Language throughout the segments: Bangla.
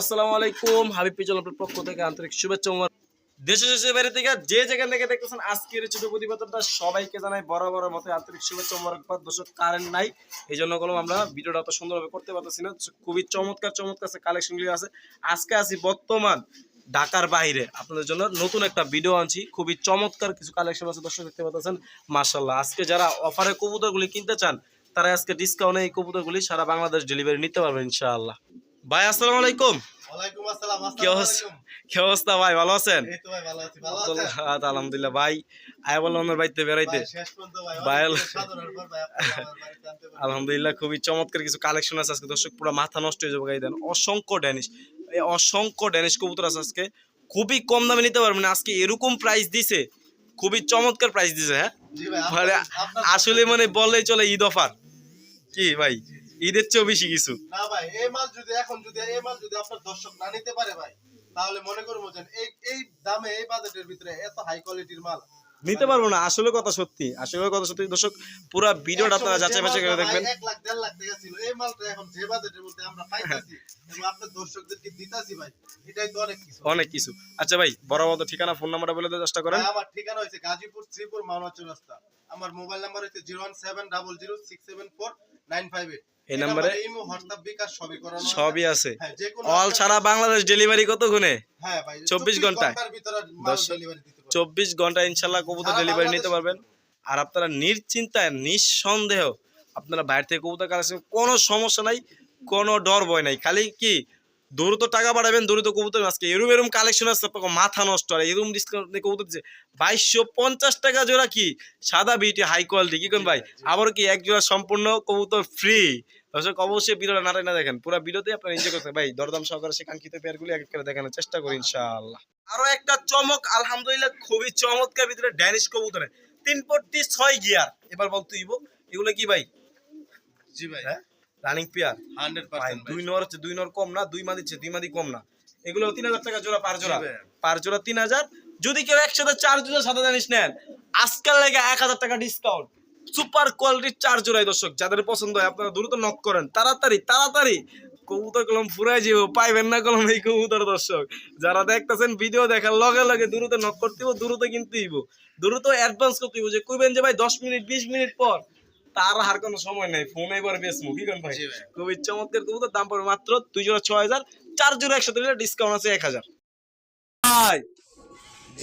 আসসালামু আলাইকুম। হাবিব পক্ষ থেকে আন্তরিক দেশে বাইরে থেকে যে থেকে আজকের প্রতিবেদনটা, সবাইকে বড় বড় আন্তরিক কারেন্ট নাই, এই জন্য আমরা ভিডিওটা করতে খুবই চমৎকার চমৎকার কালেকশনগুলি আছে। আজকে আছি বর্তমান ঢাকার বাইরে। আপনাদের জন্য নতুন একটা ভিডিও আনছি। খুবই চমৎকার কিছু কালেকশন আছে, দর্শক দেখতে পাচ্ছেন। মার্শাল্লাহ আজকে যারা অফারে কবুতরগুলি কিনতে চান, তারা আজকে ডিসকাউন্টে এই কবুতরগুলি সারা বাংলাদেশ ডেলিভারি নিতে পারবেন, ইনশাআল্লাহ। ভাই আসসালামু আলাইকুম। কি অবস্থা? ভাই ভালো আছেন? আচ্ছা, আলহামদুলিল্লাহ। ভাই আয় বললাম আমার বাড়িতে বেড়াইতে ভাই। আলহামদুলিল্লাহ খুবই চমৎকার কিছু কালেকশন আছে আজকে। দর্শক পুরো মাথা নষ্ট হয়ে যাবে গাই দেন। অসংখ্য ড্যানিশ এই অসংখ্য ড্যানিশ কবুতর আছে আজকে। খুবই কম দামে নিতে পারবেন। আজকে এরকম প্রাইস দিছে খুবই চমৎকার প্রাইস দিছে হ্যাঁ? মানে আসলে মানে বললেই চলে ঈদ অফার। কি ভাই? ঈদের চেয়েও বেশি কিছু। না ভাই, এই মাল যদি, এখন যদি, এই মাল যদি আপনার দর্শক না নিতে পারে ভাই, তাহলে মনে করব যে এই এই দামে, এই বাজেটের ভিতরে এত হাই কোয়ালিটির মাল নিতে পারব না আসলে কথা সত্যি আসলে কথা সত্যি। দর্শক পুরো ভিডিওটা আপনারা যাচাই বাছাই করে দেখবেন। ভাই এক লাখ দেড় লাখ টাকা ছিল। এই মালটা এখন যে বাজেটের মধ্যে আমরা পাইতাছি এবং আপনার দর্শকদেরকে দিতাছি ভাই এটাই তো অনেক কিছু। অনেক কিছু। আচ্ছা ভাই মতো ঠিকানা ফোন নাম্বারটা বলে দেওয়ার চেষ্টা করেন। আমার ঠিকানা হয়েছে গাজীপুর শ্রীপুর মাওনা চৌরাস্তা। আমার মোবাইল নাম্বার হচ্ছে zero one seven double zero six seven four nine five eight. এই নাম্বারে ইমো সবই আছে। হ্যাঁ অল সারা বাংলাদেশ ডেলিভারি কত কতক্ষণে হ্যাঁ ভাই 24 ঘন্টায়। চব্বিশ ঘণ্টা ইনশাল্লাহ কবুতর ডেলিভারি নিতে পারবেন। আর আপনারা নিশ্চিন্তায় নিঃসন্দেহ আপনারা বাইরে থেকে কবুতর কালেকশন কোনো সমস্যা নাই কোনো ডর ভয় নাই। খালি কি দ্রুত টাকা বাড়াবেন দ্রুত কবুতর আজকে এরম এরম কালেকশন আছে আপনাকে মাথা নষ্ট আর এরম ডিসকাউন্ট কবুতর দিচ্ছে। বাইশশো পঞ্চাশ টাকা জোড়া কি? সাদা বিটি হাই কোয়ালিটি কি কোন ভাই? আবার কি এক জোড়া সম্পূর্ণ কবুতর ফ্রি দর্শক অবশ্যই ভিডিওটা না দেখেন। পুরো ভিডিওতে আপনারা এনজয় করতে ভাই দরদাম সহকারে সে কাঙ্ক্ষিত পেয়ারগুলি এক এক করে দেখানোর চেষ্টা করি ইনশাআল্লাহ। আরও একটা চমক আলহামদুলিল্লাহ খুবই চমৎকার ভিতরে ড্যানিশ কবুতরে তিন পট্টি ছয় গিয়ার। এবার বল এগুলো কি ভাই? জি ভাই। হ্যাঁ? রানিং পেয়ার হান্ড্রেড পার্সেন্ট দুই নর হচ্ছে দুই নর কম না দুই মা দিচ্ছে দুই মাদি কম না। এগুলো তিন হাজার টাকা জোড়া পার জোড়া। পার জোড়া তিন হাজার। যদি কেউ একসাথে চার জোড়া সাদা জানিস নেন আজকাল লেগে এক হাজার টাকা ডিসকাউন্ট সুপার কোয়ালিটির চার জোড়াই দর্শক যাদের পছন্দ হয় আপনারা দ্রুত নক করেন। তাড়াতাড়ি তাড়াতাড়ি। কবুতর কলম ফুরাই যাব পাইবেন না কলম এই কবুতর দর্শক। যারা দেখতেছেন ভিডিও দেখার লগে লগে দ্রুত নক করতে হইব দ্রুত কিনতে হইব। দ্রুত অ্যাডভান্স করতে হইব যে কইবেন যে ভাই দশ মিনিট বিশ মিনিট পর। তার আর কোনো সময় নাই ফোন এবার বেশ মুখি কেন ভাই? খুবই চমৎকার কবুতর দাম পড়বে মাত্র দুই জোড়া ছয় হাজার চার জোড়া একসাথে নিলে ডিসকাউন্ট আছে এক হাজার।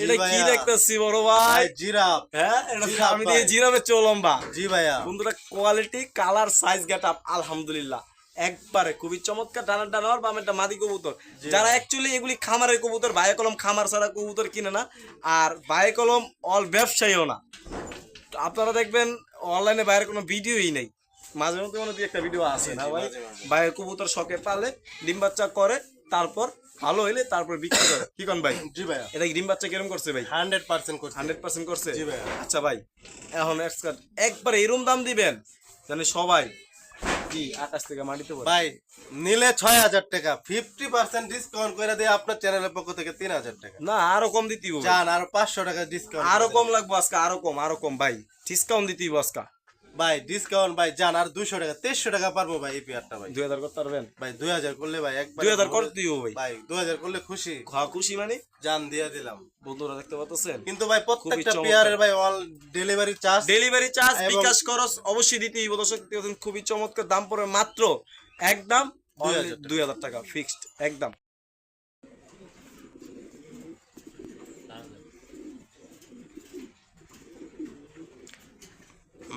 এটা কি ভাইয়া। দেখতেছি বড় ভাই? ভাই জিরাফ। হ্যাঁ এটা জিরাফ দিয়ে ভাই। জিরাবে চলম্বা জি ভাইয়া। বন্ধুরা quality colour size get up আলহামদুলিল্লাহ। একবারে খুবই চমৎকার ডানার ডানার বা একটা মাদি কবুতর। যারা অ্যাকচুয়ালি এগুলি খামারের কবুতর বায়ে কলম খামার ছাড়া কবুতর কিনে না আর বায়ে কলম অল ব্যবসায়ীও না। আপনারা দেখবেন অনলাইনে বাইরের কোনো ভিডিওই নেই। মাঝে মধ্যে কোনো একটা ভিডিও আছে না ভাই? বাইরে কবুতর শখে পালে ডিম বাচ্চা করে তারপর ভালো হইলে তারপর বিক্রি করে কি কোন ভাই? জি ভাইয়া। এটা ডিম বাচ্চা কিরম করছে ভাই? হান্ড্রেড পার্সেন্ট করছি। হান্ড্রেড পার্সেন্ট করছে? জি ভাইয়া। আচ্ছা ভাই এখন একবার এরম দাম দিবেন জানি সবাই কি আকাশ থেকে মাটিতে ভাই নিলে ছয় হাজার টাকা ফিফটি পার্সেন্ট ডিসকাউন্ট করে দিয়ে আপনার চ্যানেলের পক্ষ থেকে তিন হাজার টাকা। না আরও কম দিতে হবে। যান আর পাঁচশো টাকা ডিসকাউন্ট আরও কম লাগবে আজকে আরও কম আরও কম ভাই। ডিসকাউন্ট দিতে হবে আজকে। ভাই ডিসকাউন্ট ভাই যান আর দুইশো টাকা তেইশশো টাকা পারব ভাই এই পেয়ারটা ভাই। দুই হাজার করতে পারবেন? ভাই দুই হাজার করলে ভাই একবার দুই হাজার করতে হবে ভাই। ভাই দুই হাজার করলে খুশি। খাওয়া খুশি মানে? জান দিয়ে দিলাম। বন্ধুরা দেখতে পাচ্ছেন? কিন্তু ভাই প্রত্যেকটা পেয়ারের ভাই all delivery charge delivery charge bKash খরচ অবশ্যই দিতে হবে দর্শক দেখতে খুবই চমৎকার। দাম পড়বে মাত্র একদম 2000 টাকা। দুই হাজার টাকা ফিক্সড একদম।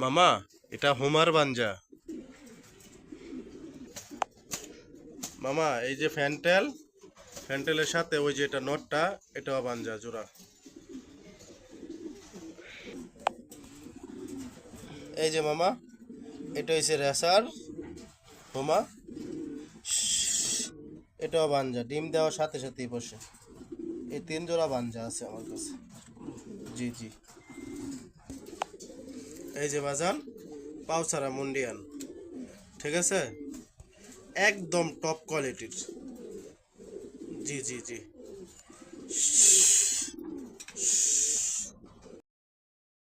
মামা, এটা হোমার বাঞ্জা। মামা, এই যে ফ্যান্টেল, ফ্যান্টেলের সাথে ওই যে এটা নটটা, এটাও বাঞ্জা, জোড়া। এই যে মামা, এটা হচ্ছে রেসার, হোমা। এটাও বাঞ্জা, ডিম দেওয়ার সাথে সাথেই বসে। এই তিন জোড়া বাঞ্জা আছে আমার কাছে। জি জি। এই যে বাজান পাউসারা মুন্ডিয়ান ঠিক আছে? একদম টপ কোয়ালিটির জি জি জি।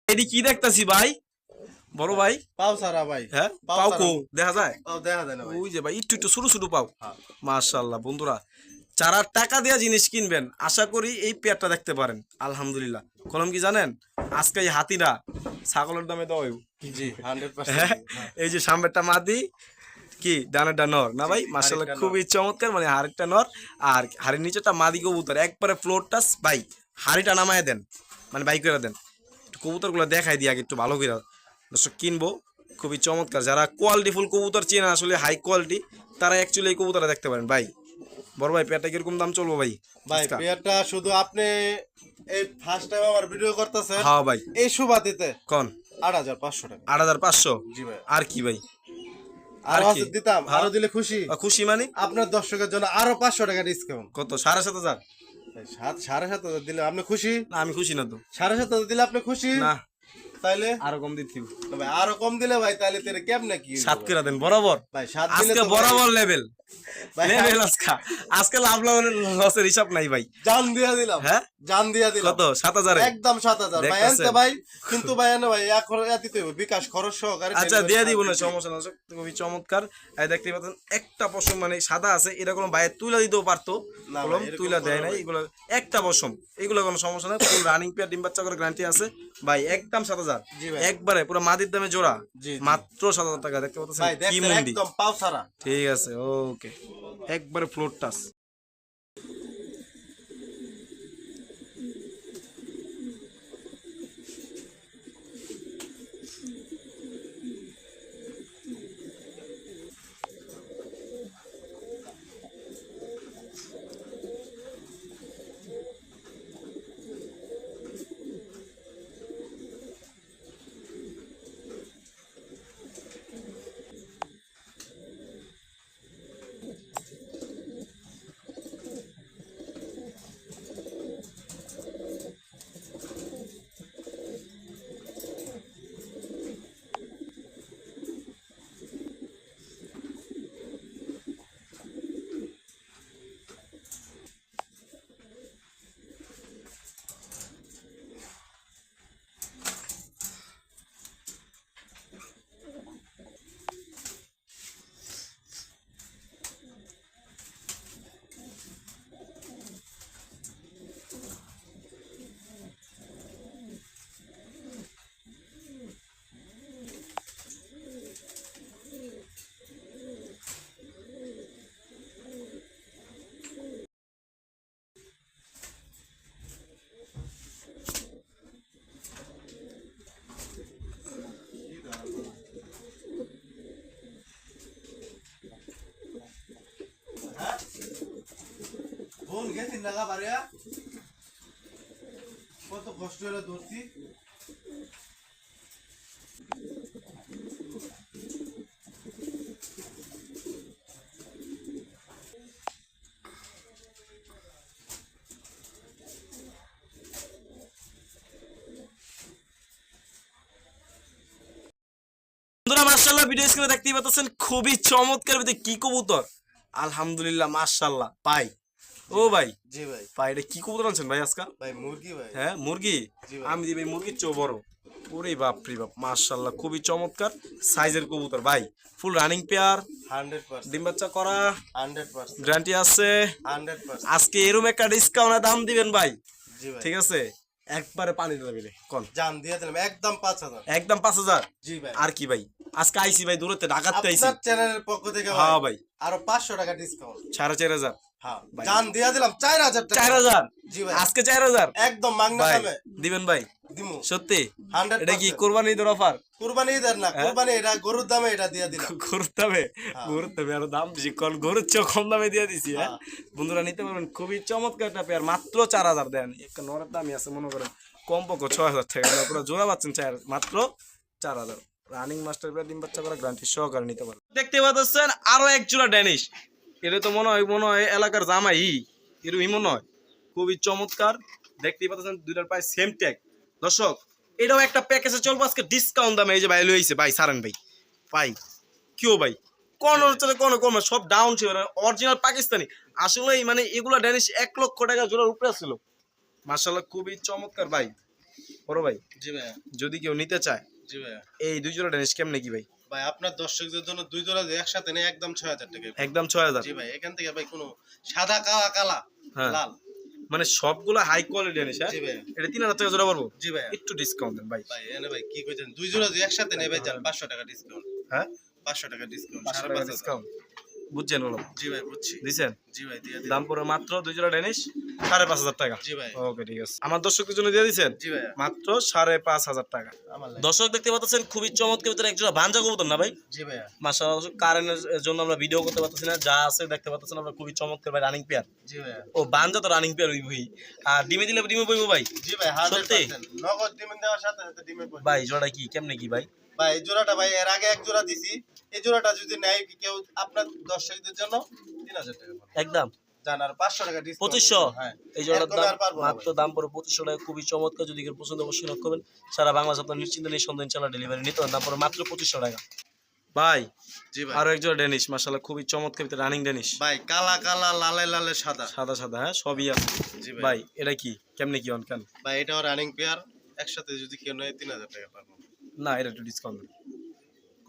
এটি কি দেখতাছি ভাই? বড় ভাই? পাও সারা ভাই। হ্যাঁ? পাও কো দেখা যায়? দেখা যায় না ভাই। ওই যে ভাই একটু একটু ছোট ছোট পাও। হ্যাঁ। মাশাল্লাহ বন্ধুরা। যারা টাকা দেওয়া জিনিস কিনবেন আশা করি এই পেয়ারটা দেখতে পারেন। আলহামদুলিল্লাহ। কলম কি জানেন? আজকে এই হাতিটা ছাগলের দামে দেওয়া হইব। জি হ্যাঁ এই যে সামনেরটা মাদি কি ডানেরটা নর না ভাই? মাশাল্লাহ খুবই চমৎকার মানে হাড়িটা নর। আর হাড়ির নিচেটা মাদি কবুতর একবারে ফ্লোরটা ভাই হাড়িটা নামায় দেন মানে বাই করে দেন। একটু কবুতরগুলো দেখাই দিই আগে একটু ভালো করে দর্শক কিনবো খুবই চমৎকার। যারা কোয়ালিটিফুল কবুতর চেনে আসলে হাই কোয়ালিটি তারা অ্যাকচুয়ালি এই কবুতরটা দেখতে পারেন ভাই। বড় ভাই পেয়ারটা কীরকম দাম চলবো ভাই? ভাই? পেয়ারটা শুধু আপনি এই ফার্স্ট টাইম আমার ভিডিও করতেছেন হ্যাঁ ভাই। এই সুবাদিতে কন? আট হাজার পাঁচশো টাকা। আট হাজার পাঁচশো? জি ভাই। আর কি ভাই? আর দিতাম হ্যাঁ। আরও দিলে খুশি। খুশি মানে? আপনার দর্শকের জন্য আরও পাঁচশো টাকা ডিসকাউন্ট কত? সাড়ে সাত হাজার? সাত সাড়ে সাত হাজার দিলে আপনি খুশি? না আমি খুশি না তো। সাড়ে সাত হাজার দিলে আপনি খুশি? না। তাইলে? আরও কম না ভাই আরও কম দিলে ভাই তাহলে তেরে কেমনে কি সাত ভাই? করে দেন বরাবর? ভাই সাত দিলে আজকে বরাবর লেভেল লেভেল আজকে আজকে লাভ লসের হিসাব নাই ভাই। জান দিয়া দিলাম। হ্যাঁ? জান দিয়া দিলাম। কত? সাত হাজারে? একদম সাত হাজার। ভাই দেখতাছেন? আনতে ভাই কিন্তু ভাই এনে ভাই এক খরচ এ দিতে হবে, বিকাশ খরচ সহকারে আচ্ছা দিয়ে দিব না সমস্যা না খুবই চমৎকার। এই দেখতে পাচ্ছেন একটা পশম মানে সাদা আছে এটা কোনো বাইরে তুইলা দিতেও পারতো। না কলম তুইলা দেয় নাই ভাই। এগুলো একটা পশম এগুলো কোনো সমস্যা নাই ফুল রানিং পেয়ার ডিম বাচ্চা করে গ্যারান্টি আছে। ভাই একদম সাত হাজার। হাজার। একবারে পুরো মাদির দামে জোড়া। মাত্র সাত হাজার টাকা দেখতে পাচ্ছেন কি দেখতে মন্দি। একদম পাও সারা ঠিক আছে ওকে। একবারে ফ্লোর টাচ লাগা কত কষ্ট হলো ধরছি ভিডিও খুবই চমৎকার কি কবুতর? আলহামদুলিল্লাহ মাশাআল্লাহ পাই। ও ভাই। জি ভাই। ভাই এটা কি কবুতর আনছেন ভাই আজকাল? ভাই মুরগি ভাই। হ্যাঁ মুরগি? আমি দিই ভাই মুরগির ওরে বাপ রে বাপ খুবই চমৎকার সাইজের কবুতর। ভাই ফুল রানিং পেয়ার 100% ডিম বাচ্চা করা 100% গ্যারান্টি আছে। 100% আজকে এরকম একটা ডিসকাউন্টে দাম দিবেন ভাই। ঠিক আছে? একবারে পানি দিলাম রে জান দিয়ে দিলাম একদম 5000 একদম 5000 জি ভাই। আর কি ভাই? আজকে আইসি ভাই দূরত্বে ঢাকাতে চ্যানেলের পক্ষ থেকে হ্যাঁ ভাই আরও 500 টাকা ডিসকাউন্ট 4500 জান দিয়ে দিলাম চার হাজার চার হাজার? জি ভাই। আজকে চার হাজার? একদম মাগনা দামে দিবেন ভাই। দিমু। সত্যি? এটা কি কোরবানি ঈদের অফার? কুরবানি ঈদের না হ্যাঁ? এটা গরুর দামে এটা দিয়ে দিলাম। ঘুরতে হবে হ্যাঁ। ঘুরতে আরও দাম বেশি। কারণ গরুর চেয়ে কম দামে দিয়ে দিছি হ্যাঁ? হ্যাঁ। বন্ধুরা নিতে পারবেন। খুবই চমৎকার একটা পেয়ার মাত্র চার হাজার। দেন একটা নরের দামই আছে মনে করেন কম পক্ষ ছয় হাজার টাকা। জোড়া পাচ্ছেন চার হাজার মাত্র চার হাজার। রানিং মাস্টার ডিম বাচ্চা করা গ্রান্টি সহকারে নিতে পারবেন। দেখতে পাচ্ছেন আরও এক জোড়া ড্যানিশ এটা তো মনে হয় মনে হয় এলাকার জামাই এরকমই মনে হয়। খুবই চমৎকার। দেখতেই পাচ্ছেন দুইটার প্রায় সেম ট্যাগ দর্শক এটাও একটা প্যাকেজে চলবো। আজকে ডিসকাউন্ট দামে এই যে ভাই লইছে ভাই সারেন ভাই। ভাই কিও ভাই? কোন হচ্ছে কোন কোন সব ডাউন ছিল। অরিজিনাল পাকিস্তানি। আসলে মানে এগুলা ড্যানিশ এক লক্ষ টাকা জোড়ার উপরে ছিল। মার্শাল্লাহ খুবই চমৎকার ভাই। বড় ভাই জি ভাই যদি কেউ নিতে চায়। জি এই দুই জোড়া ড্যানিশ কেমনে কি ভাই? ভাই আপনার দর্শকদের জন্য দুই জোড়া যে একসাথে নেই একদম ছয় হাজার টাকা একদম ছয় হাজার। জি ভাই এখান থেকে ভাই কোনো সাদা কালা কালা হ্যাঁ। লাল। মানে সবগুলো হাই কোয়ালিটি ড্যানিশ হ্যাঁ? জি ভাই এটা তিন হাজার টাকা জোড়া পড়ব? জি ভাই একটু ডিসকাউন্ট দেন ভাই। ভাই এনে ভাই কি কইছেন? দুই জোড়া যে একসাথে নেই ভাই যান পাঁচশো টাকা ডিসকাউন্ট হ্যাঁ? পাঁচশো টাকা ডিসকাউন্ট সাড়ে পাঁচ। ডিসকাউন্ট বুঝছেন বলো? জি ভাই বুঝছি। দিছেন? জি ভাই দিয়ে দাম পড়ে মাত্র দুই জোড়া ড্যানিশ সাড়ে পাঁচ হাজার টাকা। জি ভাই। ওকে ঠিক আছে। আমার দর্শকদের জন্য দিয়ে দিচ্ছেন জি ভাইয়া। মাত্র সাড়ে পাঁচ হাজার টাকা। আমার দর্শক দেখতে পাচ্ছেন খুবই চমৎকার ভিতরে একজোড়া ভাঞ্জা কবুতর না ভাই? জি মাসা কারেন্টের জন্য আমরা ভিডিও করতে পারতেছি না। যা আছে দেখতে পাচ্ছেন আমরা খুবই চমৎকার ভাই রানিং পেয়ার জি ভাইয়া। ও বাঞ্জা তো রানিং পেয়ার ওই ভাই। আর ডিমে দিলে ডিমে বইবো ভাই? জি ভাই সত্যি? নগদ ডিমের দেওয়ার সাথে সাথে পয়সা। ভাই জোড়া কি? কেমনে কি ভাই? ভাই এই জোড়াটা ভাই এর আগে এক জোড়া দিছি। এই জোড়াটা যদি নেয় কি কেউ আপনার দর্শকদের জন্য? তিন হাজার টাকা একদম। জান পাঁচশো টাকা পঁচিশশো? হ্যাঁ। এই জোড়ার দাম আর পারব না মাত্র দাম পড়ে পঁচিশশো টাকা। খুবই চমৎকার। যদি কেউ পছন্দ অবশ্যই নক করবেন। সারা বাংলাদেশ আপনার নিশ্চিন্ত নিঃসন্দেহ ইনশাল্লাহ ডেলিভারি নিতে দাম পড়ে মাত্র পঁচিশশো টাকা। ভাই জি আরও একজোড়া ডেনিশ মাসাল্লাহ খুবই চমৎকার রানিং ডেনিশ ভাই কালা কালা লালে লালে সাদা। সাদা সাদা হ্যাঁ সবই আছে। ভাই। এটা কি? কেমনে কি অনকেন ভাই এটাও রানিং পেয়ার একসাথে যদি কেউ নেয় তিন হাজার টাকা পাবো না এটা একটু ডিসকাউন্ট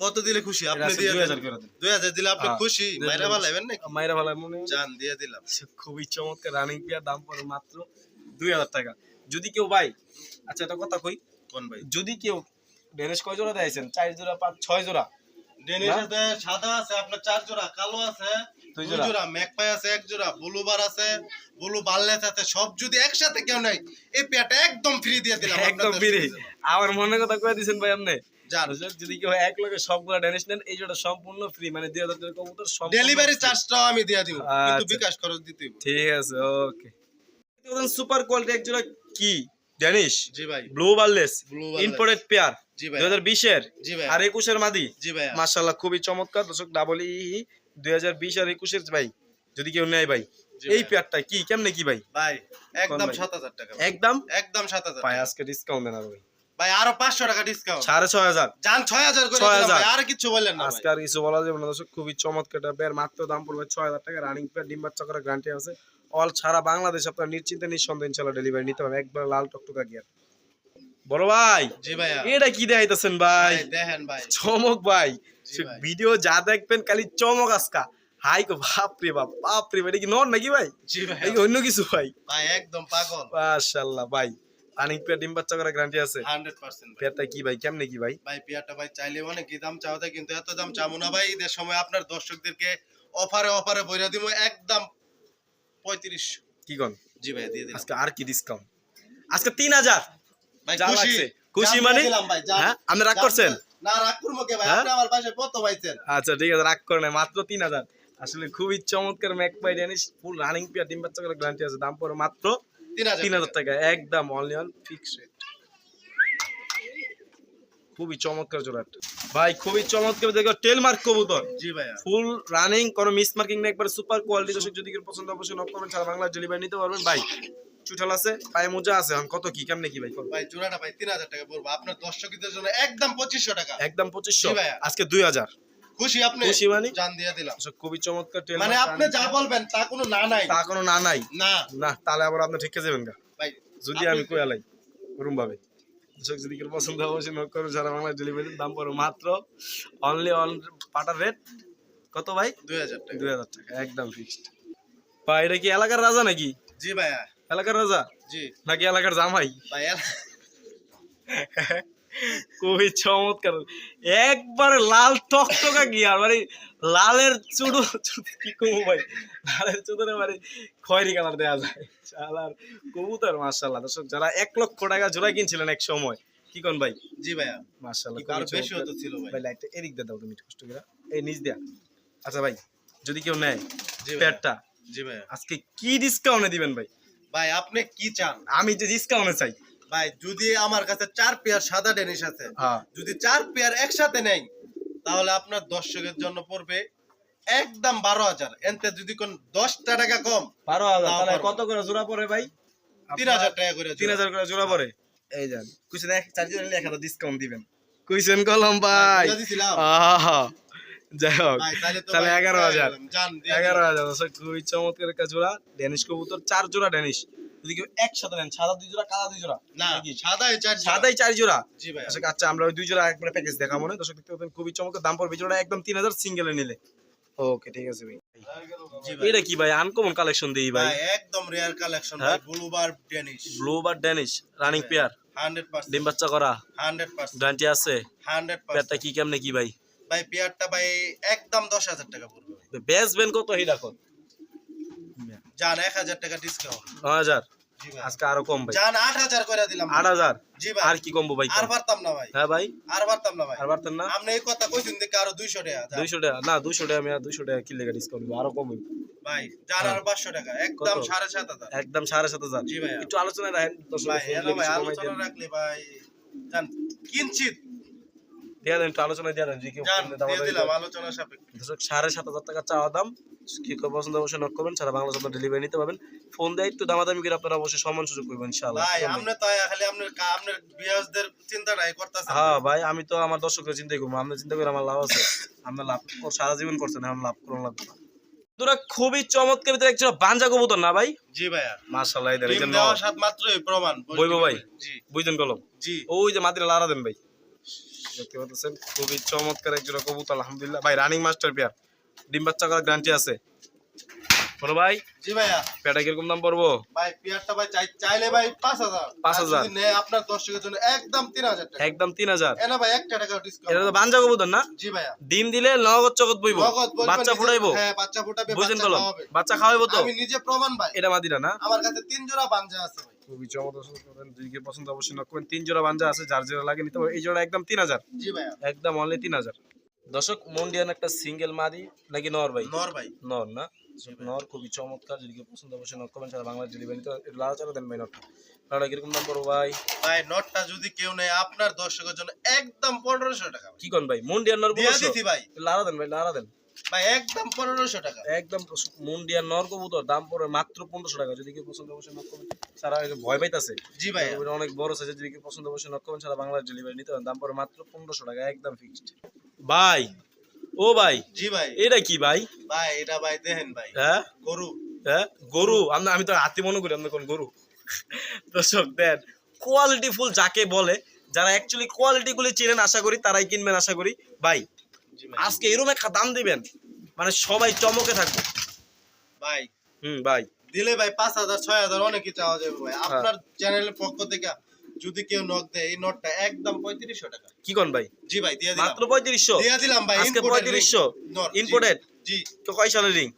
কত দিলে খুশি? আপনি দিয়ে দুই দেন। হাজার করে দেন। দুই হাজার দিলে আপনি হ্যাঁ, খুশি? মাইরা ভালো হবেন নাকি? মাইরা ভালো মনে জান দিয়ে দিলাম। খুবই চমৎকার রানিং পেয়ার দাম পড়ে মাত্র দুই হাজার টাকা। যদি কেউ ভাই আচ্ছা এটা কথা কই? কোন ভাই? যদি কেউ ডেনিশ কয় জোড়া দিয়েছেন চার জোড়া পাঁচ ছয় জোড়া। ডেনির না? সাথে সাদা আছে আপনার চার জোড়া কালো আছে। দুই দুই জোড়া। জোড়া। ম্যাকপাই আছে এক জোড়া ব্লু আছে ব্লু বারলেস আছে সব যদি একসাথে কেউ নাই এই পেয়ারটা একদম ফ্রি দিয়ে দিলাম একদম আপনাদের আমার মনে কথা কয়ে দিয়েছেন ভাই আপনি। জান যদি কেউ এক লগে সবগুলা ডেনিশ নেন এই জোড়া সম্পূর্ণ ফ্রি মানে দুই হাজার টাকা কবুতর ডেলিভারি চার্জটাও আমি দিয়ে দিব কিন্তু আচ্ছা। বিকাশ খরচ দিতে ঠিক আছে ওকে। সুপার কোয়ালিটি এক জোড়া কি? ডেনিশ জি ভাই। Blue barless blue imported pair জি ভাই। জি ভাই। আর একুশের মাদি? জি ভাই মাশাল্লাহ খুবই চমৎকার। দর্শক ডাবল ই দুই হাজার বিশ আর একুশের ভাই যদি কেউ নেয় ভাই এই পেয়ারটা কি কেমনে কি ভাই? ভাই একদম ভাই? সাত হাজার টাকা একদম? একদম সাত হাজার ভাই আজকে ডিসকাউন্ট দেন আর ভাই। ভাই আরও পাঁচশো টাকা ডিসকাউন্ট সাড়ে ছয় হাজার। যান ছয় হাজার করে ছয় হাজার। ভাই, আর কিছু বললেন না আজকে আর কিছু বলা যাবে না দর্শক খুবই চমৎকার একটা পেয়ার মাত্র দাম পড়বে ছয় হাজার টাকা। রানিং পেয়ার ডিম বাচ্চা করার গ্যারান্টি আছে। অল সারা বাংলাদেশ আপনার নিশ্চিন্তে নিঃসন্দেহ ইনশাল্লাহ ডেলিভারি নিতে হবে একবার লাল টকটকা গিয়ার বড় ভাই জি ভাইয়া। এটা কি দেখাইতেছেন ভাই? ভাই দেখেন ভাই। চমক ভাই। ভিডিও যা দেখবেন খালি চমক আজকা। হাই গো বাপ রে বাপ বাপ রে এটা কি নন নাকি ভাই? জি ভাই অন্য কিছু ভাই? ভাই একদম পাগল। মাশাআল্লাহ ভাই রানিং পেয়ার ডিম বাচ্চা করার গ্যারান্টি আছে? হান্ড্রেড পার্সেন্ট পেয়ারটা কি ভাই কেমনে কি ভাই? ভাই পেয়ারটা ভাই চাইলে অনেক দাম চাওয়া কিন্তু এত দাম চাবো না ভাই। ঈদের সময় আপনার দর্শকদেরকে অফারে অফারে বইরা দিব একদম পঁয়ত্রিশ। কি কোন? জি ভাই দিয়ে দিলাম। আজকে আর কি ডিসকাউন্ট আজকে তিন হাজার। ভাই যা খুশি। খুশি মানে? হ্যাঁ? আপনি রাগ করছেন? দিয়ে- না রাগ করব কে ভাই? হ্যাঁ? আপনি আমার পাশে কত পাইছেন? আচ্ছা ঠিক আছে রাগ করে মাত্র তিন হাজার। আসলে খুবই চমৎকার magpie Danish full running pair ডিম বাচ্চা করার গ্যারান্টি আছে দাম পড়ে মাত্র তিন হাজার টাকা। একদম অনলি অন ফিক্স রেট খুবই চমৎকার জোড়া ভাই খুবই চমৎকার দেখো টেল মার্ক কবুতর। জি ভাইয়া। ফুল রানিং কোনো মিস মার্কিং না একবার সুপার কোয়ালিটি দর্শক যদি পছন্দ অবশ্যই নক করবেন সারা বাংলা ডেলিভারি নিতে পারবেন। ভাই চুঠাল আছে পায়ে মোজা আছে এখন কত কি কেমনে কি ভাই ভাই জোড়াটা ভাই তিন হাজার টাকা পড়ব। আপনার দর্শকদের জন্য একদম পঁচিশশো টাকা। একদম পঁচিশশো। আজকে দুই হাজার। খুশি আপনি? খুশি মানে? জান দিয়ে দিলাম। দর্শক, খুবই চমৎকার মানে আপনি যা বলবেন তা কোনো না নাই। তা কোনো না নাই? না। না তাহলে আবার আপনি ঠিক যাবেন গা। ভাই যদি আমি কই আলাই ওরম ভাবে। দর্শক যদি কেউ পছন্দ হয় অবশ্যই নক করুন সারা বাংলা ডেলিভারি দাম পড়ো মাত্র অনলি অন পাটার রেট কত ভাই? দুই হাজার টাকা। দুই হাজার টাকা একদম ফিক্সড ভাই এটা কি এলাকার রাজা নাকি? জি ভাইয়া। এলাকার রাজা? জি। নাকি এলাকার জামাই? ভাই খুবই চমৎকার। একবারে লাল টকটকা গিয়ার মানে লালের চুড়ো কি কমু ভাই? লালের চুড়ো মানে খয়েরি কালার দেওয়া যায়। শালার কবুতর মার্শাল্লাহ দর্শক যারা এক লক্ষ টাকা জোড়া কিনছিলেন এক সময় কি কোন ভাই? জি ভাইয়া। মার্শাল্লাহ কি আরও বেশি হতো ছিল ভাই। ভাই লাইটটা এদিক দিয়ে দাও তুমি কষ্ট করে। এই নিচ দেয়া। আচ্ছা ভাই যদি কেউ নেয় জি প্যাডটা জি ভাইয়া। আজকে কি ডিসকাউন্টে দিবেন ভাই? ভাই আপনি কি চান? আমি যে ডিসকাউন্টে চাই। ভাই যদি আমার কাছে চার পেয়ার সাদা ডেনিস আছে হ্যাঁ। যদি চার পেয়ার একসাথে নেই তাহলে আপনার দর্শকের জন্য পড়বে একদম বারো হাজার। এনতে যদি কোন দশটা টাকা কম বারো হাজার তাহলে কত করে জোড়া পড়ে ভাই? তিন হাজার টাকা করে তিন হাজার করে জোড়া পড়ে। এই যান কুইছেন এক চারজন নিলে এক হাজার ডিসকাউন্ট দিবেন। কুইছেন কলম ভাই। দিছিলাম? আহা। যাই হোক তাহলে এগারো হাজার। এগারো হাজার খুবই চমৎকার একটা জোড়া ড্যানিশ কবুতর চার জোড়া ড্যানিশ যদি কেউ একসাথে নেন সাদা দুই জোড়া কালা দুই জোড়া না সাদাই চার জোড়া। সাদাই চার জোড়া। জি ভাই। আচ্ছা আচ্ছা আমরা ওই দুই জোড়া একবারে প্যাকেজ দেখাবো না। দর্শক দেখতে পাবেন খুবই চমৎকার। দাম পড়বে জোড়া একদম তিন হাজার সিঙ্গেলে নিলে। ওকে ঠিক আছে ভাই। এটা কি ভাই? আনকমন কালেকশন দিই ভাই। একদম রেয়ার কালেকশন? ভাই ব্লুবার ড্যানিশ রানিং পেয়ার 100% ডিম বাচ্চা করা। 100% গ্যারান্টি আছে। 100% পেয়ারটা কি কেমনে কি ভাই? ভাই পেয়ারটা ভাই একদম 10000 টাকা পড়বে বেচবেন কত রাখো জান 1000 টাকা ডিসকাউন্ট হাজার? আজকে আরও কম ভাই। জান 8000 করে দিলাম আট হাজার? জি ভাই। আর কি কমবো ভাই আর পারতাম না ভাই। হ্যাঁ ভাই। আর পারতাম না ভাই। আর পারতেন না? আপনি এই কথা কইছেন দেখে আরও 200 টাকা দুইশো টাকা? না দুইশো টাকা আমি দুইশো টাকা কি ডিসকাউন্ট আরও কম ভাই জান আর 500 টাকা একদম কত? 7500 একদম সাড়ে সাত হাজার। জি ভাই। একটু আলোচনায় রাখেন ভাই আলোচনা রাখলে ভাই কিঞ্চিত দিয়ে দেন একটু আলোচনায় দিয়ে দেন যে দিলাম আলোচনা সাপেক্ষে। দর্শক সাড়ে সাত হাজার টাকা চাওয়া দাম কি পছন্দ অবশ্যই নক করবেন সারা আপনার ডেলিভারি নিতে পারবেন। ফোন দিয়ে একটু দামাদামি করে আপনারা অবশ্যই সম্মান সুযোগ করবেন ইনশাআল্লাহ। ভাই আপনি খালি আপনার আপনার বিয়াসদের চিন্তাটাই করতেছেন। হ্যাঁ ভাই আমি তো আমার দর্শকের চিন্তাই করব আপনি চিন্তা করে আমার লাভ আছে। আমরা লাভ সারা জীবন করছেন আমি লাভ করুন লাগবে না তোরা খুবই চমৎকার ভিতরে একজন বাঞ্জা কবুতর না ভাই? জি ভাইয়া। মাশাআল্লাহ এই ডিম দেখেন দেওয়া সাত মাত্রই প্রমাণ। বইবো ভাই। জি। বুঝলেন কলম? জি। ওই যে মাদিরা লারা দেন ভাই। দেখতে পাচ্ছেন? খুবই চমৎকার কবুতর আলহামদুলিল্লাহ। ভাই রানিং মাস্টার পেয়ার ডিম বাচ্চা করার গ্যারান্টি আছে? বড় ভাই। জি ভাইয়া। পেয়ারটা কীরকম দাম পড়ব? ভাই পিয়ারটা ভাই চাইলে ভাই পাঁচ হাজার। 5,000 আর আপনার দর্শকের জন্য একদম তিন হাজার টাকা। একদম তিন হাজার। এনা ভাই একটা টাকা এটা তো ডিসকাউন্ট কবুতর না? জি ভাইয়া। ডিম দিলে নগদ চগত বইব। বাচ্চা ফুটাইবো। হ্যাঁ বাচ্চা ফুটাবে বাচ্চা খাওয়াবে। বাচ্চা খাওয়াইবো তো? আমি নিজে প্রমাণ ভাই। এটা মাদিরা না? আমার কাছে তিন জোড়া বাঞ্জা আছে খুবই চমৎকার দুইকে পছন্দ অবশ্যই নক করবেন তিন জোড়া বাঞ্জা আছে যার জোড়া লাগে নিতে পারবে। এই জোড়া একদম তিন হাজার। একদম অনলি তিন হাজার। দর্শক মন্ডিয়ান একটা সিঙ্গেল মাদি নাকি নর ভাই? নর ভাই। নর না? নর খুবই চমৎকার যদি কেউ পছন্দ অবশ্যই নক করবেন সারা বাংলা ডেলিভারি তো দেন ভাই নটটা। লাড়া কীরকম দাম পড়ব ভাই? ভাই নটটা যদি কেউ নেয় আপনার দর্শকের জন্য একদম পনেরোশো টাকা কি কোন ভাই? মন্ডিয়ান নর বলছো ভাই। লাড়া দেন ভাই লাড়া দেন। ভাই একদম পনেরোশো টাকা। একদম মন্ডিয়ান নর দাম পড়ে মাত্র পনেরোশো টাকা। যদি কেউ পছন্দ অবশ্যই নক করবেন সারা ভয় পাইতাছে। জি ভাই অনেক বড় সাইজের যদি কেউ পছন্দ অবশ্যই নক করবেন সারা বাংলার ডেলিভারি নিতে পারেন। দাম পড়ে মাত্র পনেরোশো টাকা একদম ফিক্সড ভাই ও ভাই জি ভাই। এটা কি ভাই? ভাই এটা ভাই দেখেন ভাই। হ্যাঁ? গরু। হ্যাঁ? গরু আমি আমি তো হাতি মনে করি আপনি কোন গরু? দর্শক দেন কোয়ালিটি ফুল যাকে বলে যারা অ্যাকচুয়ালি কোয়ালিটি গুলি চিনেন আশা করি তারাই কিনবেন আশা করি। ভাই আজকে এরকম একটা দাম দিবেন মানে সবাই চমকে থাকবে। ভাই। হুম ভাই। দিলে ভাই পাঁচ হাজার ছয় হাজার অনেকই চাওয়া যাবে ভাই। হ্যাঁ। আপনার চ্যানেলের পক্ষ থেকে যদি কেউ নক দেয় এই নোটটা একদম পঁয়ত্রিশশো টাকা। কি কোন ভাই? জি ভাই দিয়ে দিলাম। মাত্র পঁয়ত্রিশশো? দিয়ে দিলাম ভাই আজকে পঁয়ত্রিশশো? ইম্পোর্টেড জি। তো কয় সালের রিং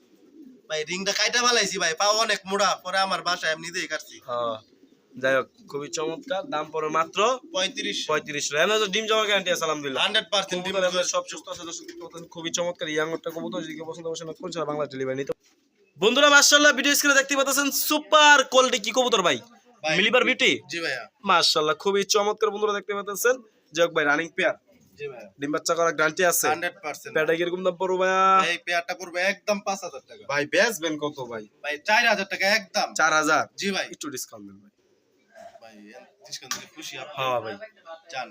ভাই রিংটা কাইটা ফেলাইছি ভাই পাও অনেক মোড়া পরে আমার বাসায় আমি নিজেই কাটছি। হ্যাঁ। যাই হোক খুবই চমৎকার। দাম পড়ে মাত্র পঁয়ত্রিশ। পঁয়ত্রিশশো এমন ডিম জমা গ্যারান্টি আছে আলহামদুলিল্লাহ। হান্ড্রেড পার্সেন্ট সব সুস্থ আছে খুবই চমৎকার। কবুতর যদি পছন্দ অবশ্যই নক সারা বাংলা ডেলিভারি নিতে বন্ধুরা মাশাআল্লাহ ভিডিও স্ক্রিনে দেখতে পাচ্ছেন সুপার কোয়ালিটি কি কবুতর ভাই। মিলিবার বিউটি জি ভাইয়া। মাশাআল্লাহ খুবই চমৎকার বন্ধুরা দেখতে পাচ্ছেন। যাক ভাই রানিং পেয়ার ডিম বাচ্চা গ্যারান্টি আছে। কীরকম দাম পড়বে এই একদম টাকা। ভাই বেচবেন কত ভাই? ভাই চার হাজার টাকা একদম। চার হাজার? জি ভাই। একটু ডিসকাউন্ট দেন ভাই। ভাই ডিসকাউন্ট দিলে খুশি আপনি। হ্যাঁ ভাই। জান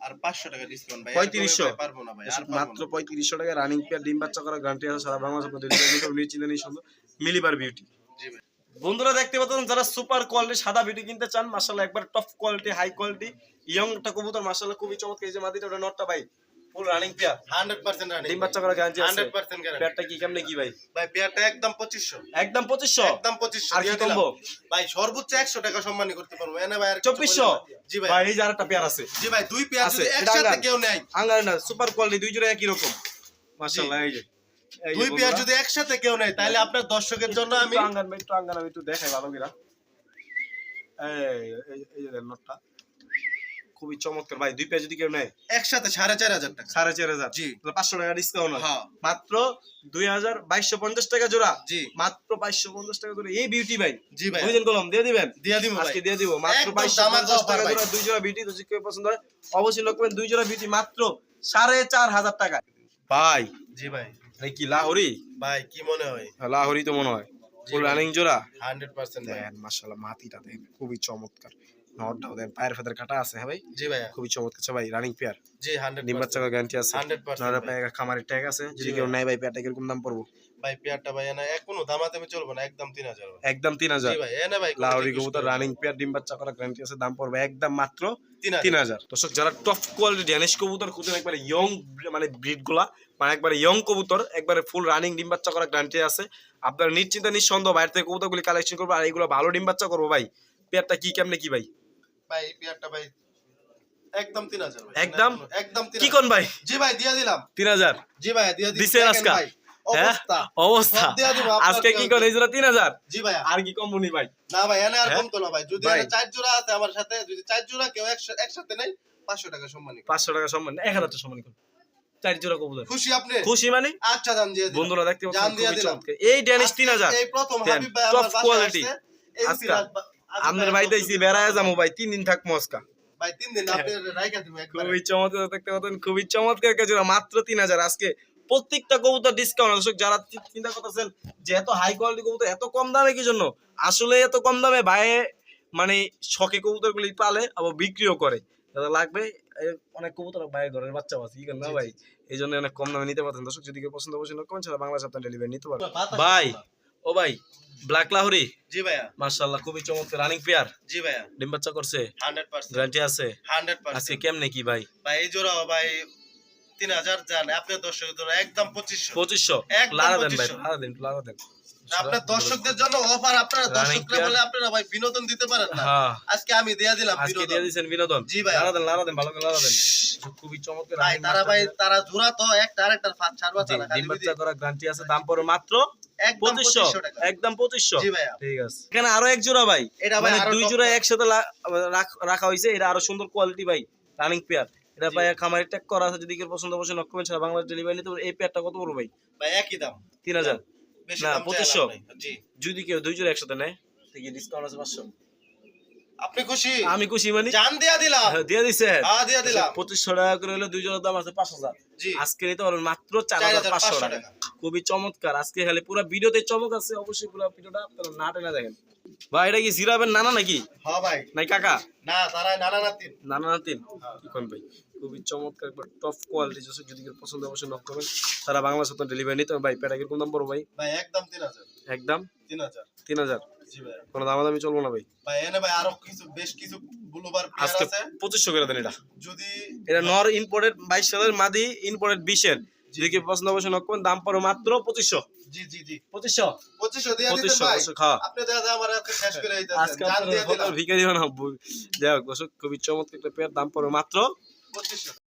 আর পাঁচশো টাকা ডিসকাউন্ট ভাই পঁয়ত্রিশশো। আর কমে ভাই পারব না ভাই আর মাত্র না। পঁয়ত্রিশশো টাকা রানিং পেয়ার ডিম বাচ্চা করার গ্যারান্টি আছে সারা বাংলা আপনার ডেলিভারি নিতে হবে নিশ্চিন্তে মিলিবার বিউটি জি ভাই। বন্ধুরা দেখতে পাচ্ছেন যারা সুপার কোয়ালিটি সাদা ভিডিও কিনতে চান মাশাআল্লাহ একবার top quality high quality young টা কবুতর মাশাআল্লাহ খুবই চমৎকার। এই যে মাদিটা ওটা নটটা ভাই full running pair hundred percent running ডিম বাচ্চা করার গ্যারান্টি আছে। হান্ড্রেড পার্সেন্ট গ্যারান্টি পেয়ারটা কি কেমনে কি ভাই? ভাই পেয়ারটা একদম পঁচিশশো। একদম পঁচিশশো? একদম পঁচিশশো। আর কি কমবো? ভাই সর্বোচ্চ একশো টাকা সম্মানী করতে পারব। এনে ভাই আর কিছু চব্বিশশো? বলব না। জি ভাই। ভাই এই যে আরেকটা পেয়ার আছে। জি ভাই দুই পেয়ার যদি একসাথে কেউ নেয়। আঙ্গার না সুপার কোয়ালিটি দুই জোড়া একই রকম। মাশাআল্লাহ এই যে। দুই পেয়ার যদি একসাথে কেউ নেয় তাহলে আপনার দর্শকের জন্য আমি একটু আঙ্গার ভাই, একটু আঙ্গার আমি একটু দেখাই ভালো করে। এই যে খুবই চমৎকার। ভাই দুই পেয়ার যদি কেউ নেয়? একসাথে সাড়ে চার হাজার টাকা। সাড়ে চার হাজার। জি। পাঁচশো টাকা ডিসকাউন্ট হ্যাঁ। মাত্র দুই হাজার বাইশশো পঞ্চাশ টাকা জোড়া। জি। মাত্র বাইশশো পঞ্চাশ টাকা জোড়া। এই বিউটি ভাই জি ভাই। বুঝলেন কলম দিয়ে দিবেন? দিয়ে দিব আজকে দিয়ে দিব। মাত্র বাইশশো পঞ্চাশ টাকা জোড়া দুই জোড়া বিউটি তো যে কেউ পছন্দ হয় অবশ্যই লক্ষ্য দুই জোড়া বিউটি মাত্র সাড়ে চার হাজার টাকা। ভাই। জি ভাই। এই কি লাহোরি? ভাই কি মনে হয়? লাহোরি তো মনে হয়। ফুল রানিং জোড়া? হান্ড্রেড পার্সেন্ট ভাই। দেখেন মাশাআল্লাহ মাটিটা দেখেন খুবই চমৎকার। নটটাও দেন পায়ের ফেদার কাটা আছে হ্যাঁ ভাই? জি ভাইয়া। খুবই চমৎকার আছে ভাই রানিং পেয়ার জি হান্ড্রেড ডিম বাচ্চা গ্যারান্টি আছে। হান্ড্রেড নয়টা পার্সেন্ট পায়ে খামারের ট্যাগ আছে। যদি কেউ নাই ভাই পেয়ারটা কীরকম দাম পড়ব? ভাই পেয়ারটা ভাই না এক কোনো দামাদামি চলবে না একদম তিন হাজার একদম তিন হাজার। জি ভাই এনে ভাই লাহোরি কবুতর রানিং পেয়ার ডিম বাচ্চা করা গ্যারান্টি আছে দাম পড়বে একদম মাত্র তিন তিন হাজার। হাজার দর্শক যারা টপ কোয়ালিটি ড্যানিশ কবুতর খুঁজেন একবারে ইয়ং মানে মানে একবারে ইয়ং কবুতর একবারে ফুল রানিং ডিম বাচ্চা করা গ্যারান্টি আছে। আপনারা নিশ্চিন্তে নিঃসন্দেহ বাইরে থেকে কবুতরগুলি কালেকশন করব আর এইগুলো ভালো ডিম বাচ্চা করব ভাই। পেয়ারটা কি কেমনে কি ভাই? ভাই এই পেয়ারটা ভাই একদম তিন হাজার ভাই। একদম? একদম তিন কি কোন ভাই? জি ভাই দিয়ে দিলাম। তিন হাজার? জি ভাই দিয়ে দিচ্ছি। দিছেন দেখেন আজকা? ভাই? অবস্থা। অবস্থা। সব দিয়া দিব, আপনার আজকে কি কোন এই জোড়া তিন হাজার? জি ভাইয়া। আর কি কম ভাই? না ভাই এনে আর? কমতো না ভাই। যদি এনে চার জোড়া আছে আমার সাথে যদি চার জোড়া কেউ একসাথে নেই পাঁচশো টাকা সম্মানী পাঁচশো টাকা সম্মান করুন চার জোড়া কবুতর। খুশি আপনি? খুশি মানে? আচ্ছা দাম দিয়ে বন্ধুরা দেখতে পাচ্ছেন এই ড্যানিশ তিন হাজার। এই প্রথম হাবিব ভাই আমার বাসায় quality। আসছে, এই আজকা। আপনার ভাই এসে বেড়ায় যাব ভাই তিন দিন ভাই তিন রাইখা দিবেন একবারে। খুবই চমৎকার দেখতে পাচ্ছেন খুবই চমৎকার কাজ মাত্র তিন হাজার। আজকে প্রত্যেকটা কবুতর ডিসকাউন্ট দর্শক যারা চিন্তা করতেছেন যে এত হাই কোয়ালিটি কবুতর এত কম দামে কি জন্য? আসলে এত কম দামে ভাইয়ে মানে শখে কবুতর গুলি পালে আবার বিক্রিও করে। যাদের লাগবে অনেক কবুতর ভাইয়ের ঘরের বাচ্চা আছে কি না ভাই? এই জন্য অনেক কম দামে নিতে পারতেন দর্শক যদি পছন্দ পছন্দ করেন ছাড়া বাংলা সপ্তাহ ডেলিভারি নিতে পারবেন। ভাই। ও ভাই ব্ল্যাক লাহোরি জি ভাইয়া। মার্শাল্লাহ খুবই চমৎকার রানিং পেয়ার জি ভাইয়া। ডিম বাচ্চা করছে? Hundred percent. গ্যারান্টি আছে? হান্ড্রেড আজকে পার্সেন্ট কেমনে কি ভাই? ভাই এই জোড়া ভাই তিন হাজার যান। আপনার দর্শক একদম পঁচিশশো। পঁচিশশো। একদম লারা দেন ভাই 2500 লারা দেন লারা দেন আপনার দর্শকদের জন্য অফার আপনারা দর্শকরা বলে আপনারা ভাই বিনোদন দিতে পারেন না। হ্যাঁ। আজকে আমি দিয়ে দিলাম আজকে দিয়ে দিয়েছেন বিনোদন। জি ভাই। লারা দেন লারা দেন ভালো করে লারা দেন খুবই চমৎকার ভাই তারা ভাই তারা জোড়া তো একটা আরেকটার ফাঁদ ছাড়বা ডিম। বাচ্চা করা গ্যারান্টি আছে দাম পড়ে মাত্র একদম পঁচিশশো পঁচিশশো একদম পঁচিশশো ঠিক আছে এখানে আরও এক জোড়া ভাই এটা মানে দুই জোড়া একসাথে রাখা হয়েছে এটা আরও সুন্দর কোয়ালিটি ভাই রানিং পেয়ার এটা ভাই খামারে ট্যাগ করা আছে যদি কেউ পছন্দ করবেন বাংলাদেশ ডেলিভারি নিতে এই পেয়ারটা কত ভাই? ভাই একই দাম। তিন হাজার। না, দাম চাই 2500 লাভ নাই। জি। যদি কেউ দুই জোড়া একসাথে নেয় ডিসকাউন্ট আছে পাঁচশো। আপনি খুশি? আমি খুশি মানে? জান দিয়া দিলাম। দিয়া দিছে। হ্যাঁ দিয়া দিলাম। পঁচিশশো টাকা করে হলে দুই দাম আছে পাঁচ হাজার। জি। আজকে নিতে পারবেন মাত্র চার চার হাজার হাজার পাঁচশো পাঁচশো টাকা। টাকা। খুবই চমৎকার। আজকে খালি পুরো ভিডিওতে চমক আছে অবশ্যই পুরো ভিডিওটা আপনারা না টেনে দেখেন। ভাই এটা কি জিরাবেন নানা নাকি? হ্যাঁ ভাই। নাই কাকা? না তারা নানা নাতিন। নানা নাতিন? কি কোন ভাই? খুবই চমৎকার একবার টপ কোয়ালিটি যদি কেউ পছন্দ অবশ্যই নক করবেন। তারা বাংলা সত্য ডেলিভারি নিতে ভাই পেটা কীরকম দাম পড়ো ভাই? ভাই একদম তিন হাজার। একদম? তিন হাজার। তিন হাজার? কোনো দামাদামি চলবো না ভাই? ভাই এনে ভাই আরও কিছু বেশ কিছু ব্লুবার প্লেয়ার আছে। পঁচিশশো করে দেন এটা। যদি এটা নর ইম্পোর্টেড বাইশ সালের মাদি ইম্পোর্টেড বিশের। যদি কেউ প্রশ্ন অবশ্য নক দাম পড়ো মাত্র পঁচিশশো। জি জি জি। পঁচিশশো? পঁচিশশো দিয়ে দিতেন পঁচিশশো ভাই। পঁচিশশো খাওয়া। আপনি দাদা আমার শেষ করে আজকে জান দিয়ে আপনার দিলাম ভিকারি বানাবো। যাই হোক খুবই চমৎকার একটা পেয়ার দাম পড়বে মাত্র পঁচিশশো।